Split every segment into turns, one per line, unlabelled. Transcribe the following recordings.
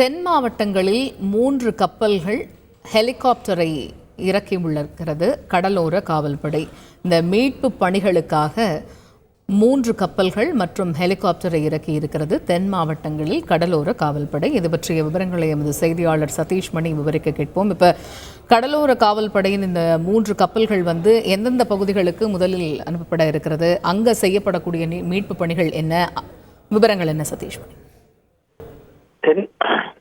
தென் மாவட்டங்களில் மூன்று கப்பல்கள் ஹெலிகாப்டரை இறக்கியுள்ளிருக்கிறது கடலோர காவல்படை. இந்த மீட்பு பணிகளுக்காக மூன்று கப்பல்கள் மற்றும் ஹெலிகாப்டரை இறக்கி இருக்கிறது. தென் மாவட்டங்களில் கடலோர காவல்படை. இது பற்றிய விவரங்களை எமது செய்தியாளர் சதீஷ் மணி விவரிக்க கேட்போம். இப்ப கடலோர காவல்படையின் இந்த மூன்று கப்பல்கள் வந்து எந்தெந்த பகுதிகளுக்கு முதலில் அனுப்பப்பட இருக்கிறது? அங்க செய்யப்படக்கூடிய மீட்பு பணிகள் என்ன? விவரங்கள் என்ன சதீஷ் மணி?
தென்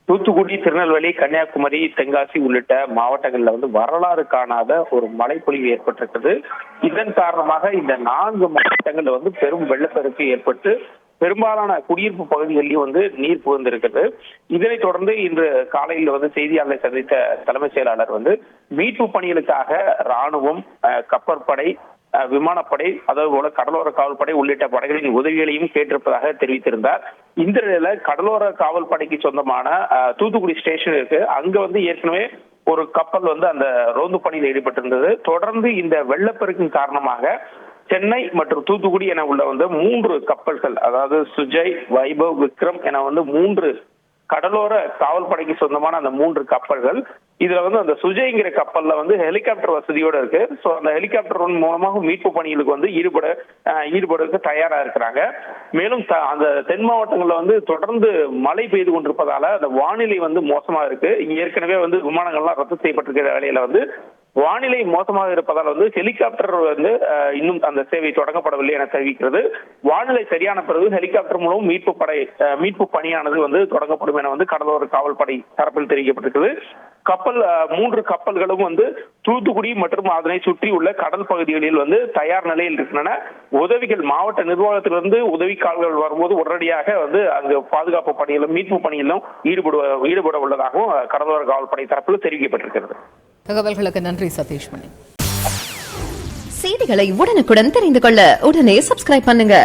தூத்துக்குடி திருநெல்வேலி கன்னியாகுமரி தென்காசி உள்ளிட்ட மாவட்டங்கள்ல வந்து வரலாறு காணாத ஒரு மழைப்பொழிவு ஏற்பட்டிருக்குது. இதன் காரணமாக இந்த நான்கு மாவட்டங்கள்ல வந்து பெரும் வெள்ளப்பெருக்கு ஏற்பட்டு பெரும்பாலான குடியிருப்பு பகுதிகளிலும் வந்து நீர் புகுந்திருக்கிறது இதனைத் தொடர்ந்து இன்று காலையில் வந்து செய்தியாளரை சந்தித்த தலைமைச் செயலாளர் வந்து மீட்பு பணிகளுக்காக ராணுவம் கப்பற்படை விமானப்படை அதாவது போல கடலோர காவல்படை உள்ளிட்ட படைகளின் உதவிகளையும் கேட்டிருப்பதாக தெரிவித்திருந்தார். இந்த நிலையில கடலோர காவல்படைக்கு சொந்தமான தூத்துக்குடி ஸ்டேஷன் இருக்கு. அங்க வந்து ஏற்கனவே ஒரு கப்பல் வந்து அந்த ரோந்து பணியில் ஈடுபட்டிருந்தது. தொடர்ந்து இந்த வெள்ளப்பெருக்கின் காரணமாக சென்னை மற்றும் தூத்துக்குடி என உள்ள வந்து மூன்று கப்பல்கள் அதாவது சுஜய் வைபவ் விக்ரம் என வந்து மூன்று கடலோர காவல்படைக்கு சொந்தமான அந்த மூன்று கப்பல்கள். இதுல வந்து அந்த சுஜய்ங்கிற கப்பல்ல வந்து ஹெலிகாப்டர் வசதியோட இருக்கு. சோ அந்த ஹெலிகாப்டர் மூலமாக மீட்பு பணிகளுக்கு வந்து ஈடுபட ஈடுபடுறதுக்கு தயாரா இருக்கிறாங்க. மேலும் அந்த தென் மாவட்டங்கள்ல வந்து தொடர்ந்து மழை பெய்து கொண்டிருப்பதால அந்த வானிலை வந்து மோசமா இருக்கு. ஏற்கனவே வந்து விமானங்கள்லாம் ரத்து செய்யப்பட்டிருக்கிற வேலையில வந்து வானிலை மோசமாக இருப்பதால் வந்து ஹெலிகாப்டர் வந்து இன்னும் அந்த சேவை தொடங்கப்படவில்லை என தெரிவிக்கிறது. வானிலை சரியான பிறகு ஹெலிகாப்டர் மூலம் மீட்பு படை மீட்பு பணியானது வந்து தொடங்கப்படும் என வந்து கடலோர காவல்படை தரப்பில் தெரிவிக்கப்பட்டிருக்கிறது. கப்பல் மூன்று கப்பல்களும் வந்து தூத்துக்குடி மற்றும் அதனை சுற்றி உள்ள கடல் பகுதிகளில் வந்து தயார் நிலையில் இருக்கின்றன. உதவிகள் மாவட்ட நிர்வாகத்திலிருந்து உதவி கால்கள் வரும்போது உடனடியாக வந்து அங்கு பாதுகாப்பு பணியிலும் மீட்பு பணியிலும் ஈடுபடுவ ஈடுபட உள்ளதாகவும் கடலோர காவல்படை தரப்பில் தெரிவிக்கப்பட்டிருக்கிறது.
தகவல்களுக்கு நன்றி சதீஷ் மணி
செய்திகளை உடனுக்குடன் தெரிந்து கொள்ள உடனே சப்ஸ்கிரைப் பண்ணுங்க.